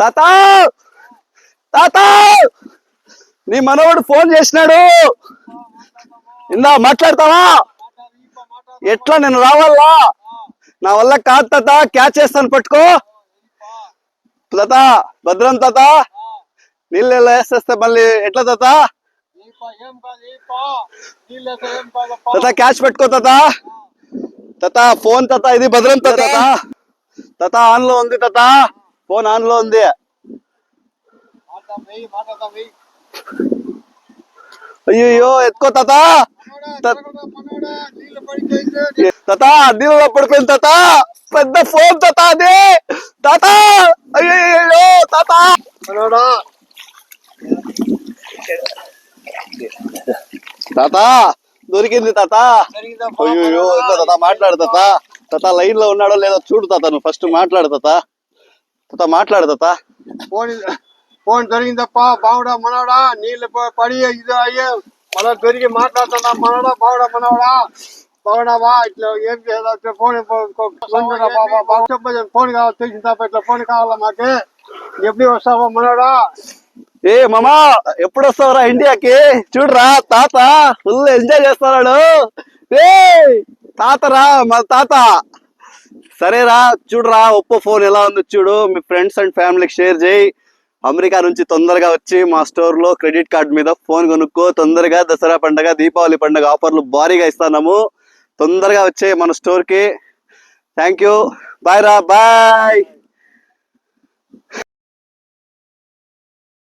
తాత! తాత! నీ మనవడు ఫోన్ చేసినాడు. ఇందా మాట్లాడతావా? ఎట్లా నేను రావాలా? నా వల్ల కాదు తాత క్యాచ్ చేస్తాను పట్టుకో. తాత భద్రం తాత. నీళ్ళు ఎలా వేసేస్తే మళ్ళీ ఎట్లా తాత? తాత క్యాచ్ పెట్టుకో తాత. తాత ఫోన్ తాత ఇది భద్రం తాత. తాత ఆన్లో ఉంది తాత. ఫోన్ ఆన్లో ఉంది. అయ్యో ఎత్తుకో తాత. తాత నీళ్ళలో పడిపోయింది తాత. పెద్ద ఫోన్ తాత అది. తాత అయ్యో తాత. తాత దొరికింది తాత. అయ్యో తాత మాట్లాడు తాత. తాత లైన్లో ఉన్నాడో లేదో చూడు తాత నువ్వు ఫస్ట్ మాట్లాడు తాత. తాత మాట్లాడు తాత ఫోన్ ఫోన్ దొరికిందప్ప బావుడా మనవడా నీళ్ళు పడి ఇది అయ్యే మళ్ళా దొరికి మాట్లాడుతున్నా మనవడా బావుడా మనవడా బాగున్నావా ఇట్లా ఏం చేయాలి ఫోన్ ఫోన్ కావాలి తెలిసిన తప్ప ఇట్లా ఫోన్ కావాలా మాకు? ఎప్పుడు వస్తావా మనవడా? ఏ మామా ఎప్పుడు వస్తావురా ఇండియాకి? చూడురా తాత ఫుల్ ఎంజాయ్ చేస్తున్నాడు. ఏ తాతరా మా తాత. సరేరా చూడురా ఒప్పో ఫోన్ ఎలా ఉంది చూడు. మీ ఫ్రెండ్స్ అండ్ ఫ్యామిలీకి షేర్ చేయి. అమెరికా నుంచి తొందరగా వచ్చి మా స్టోర్లో క్రెడిట్ కార్డు మీద ఫోన్ కొనుక్కో. తొందరగా దసరా పండగ దీపావళి పండగ ఆఫర్లు భారీగా ఇస్తున్నాము. తొందరగా వచ్చే మన స్టోర్కి థ్యాంక్ యూ బాయ్ రా బాయ్